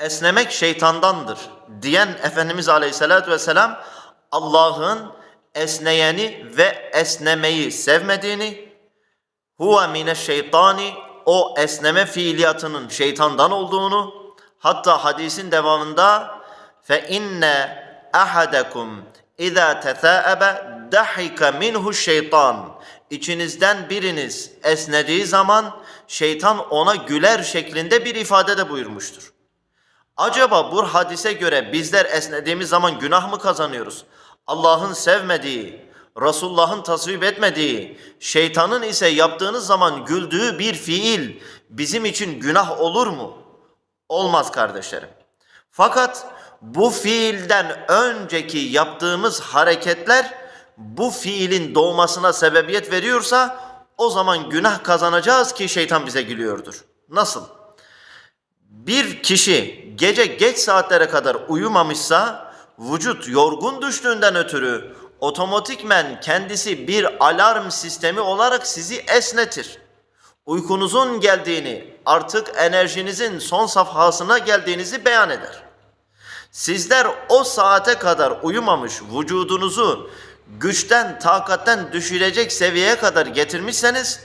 esnemek şeytandandır diyen Efendimiz Aleyhisselatü Vesselam Allah'ın esneyeni ve esnemeyi sevmediğini huve mine şeytani o esneme fiiliyatının şeytandan olduğunu hatta hadisin devamında fe inne ahadakum iza tesaabe dahika minhu şeytan içinizden biriniz esnediği zaman şeytan ona güler şeklinde bir ifade de buyurmuştur. Acaba bu hadise göre bizler esnediğimiz zaman günah mı kazanıyoruz? Allah'ın sevmediği, Resulullah'ın tasvip etmediği, şeytanın ise yaptığınız zaman güldüğü bir fiil bizim için günah olur mu? Olmaz kardeşlerim. Fakat bu fiilden önceki yaptığımız hareketler bu fiilin doğmasına sebebiyet veriyorsa o zaman günah kazanacağız ki şeytan bize gülüyordur. Nasıl? Bir kişi gece geç saatlere kadar uyumamışsa vücut yorgun düştüğünden ötürü otomatikmen kendisi bir alarm sistemi olarak sizi esnetir. Uykunuzun geldiğini, artık enerjinizin son safhasına geldiğinizi beyan eder. Sizler o saate kadar uyumamış vücudunuzu güçten, takatten düşürecek seviyeye kadar getirmişseniz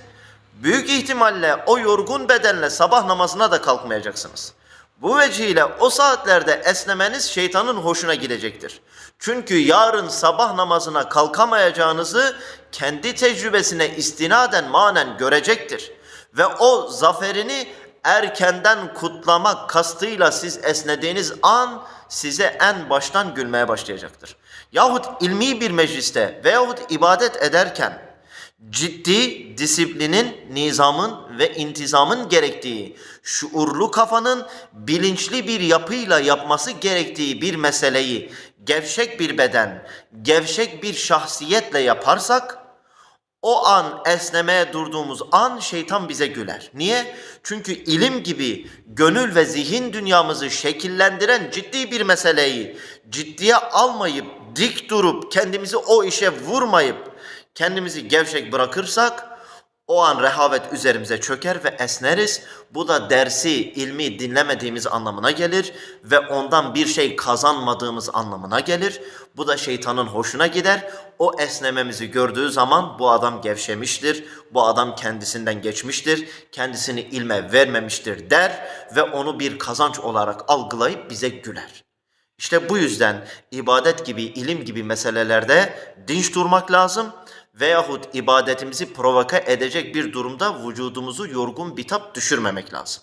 büyük ihtimalle o yorgun bedenle sabah namazına da kalkmayacaksınız. Bu vecihle o saatlerde esnemeniz şeytanın hoşuna gidecektir. Çünkü yarın sabah namazına kalkamayacağınızı kendi tecrübesine istinaden manen görecektir. Ve o zaferini erkenden kutlamak kastıyla siz esnediğiniz an size en baştan gülmeye başlayacaktır. Yahut ilmi bir mecliste veyahut ibadet ederken ciddi disiplinin, nizamın ve intizamın gerektiği, şuurlu kafanın bilinçli bir yapıyla yapması gerektiği bir meseleyi gevşek bir beden, gevşek bir şahsiyetle yaparsak o an esnemeye durduğumuz an şeytan bize güler. Niye? Çünkü ilim gibi gönül ve zihin dünyamızı şekillendiren ciddi bir meseleyi ciddiye almayıp dik durup kendimizi o işe vurmayıp kendimizi gevşek bırakırsak o an rehavet üzerimize çöker ve esneriz. Bu da dersi, ilmi dinlemediğimiz anlamına gelir ve ondan bir şey kazanmadığımız anlamına gelir. Bu da şeytanın hoşuna gider. O esnememizi gördüğü zaman bu adam gevşemiştir, bu adam kendisinden geçmiştir, kendisini ilme vermemiştir der ve onu bir kazanç olarak algılayıp bize güler. İşte bu yüzden ibadet gibi, ilim gibi meselelerde dinç durmak lazım veyahut ibadetimizi provoke edecek bir durumda vücudumuzu yorgun bitap düşürmemek lazım.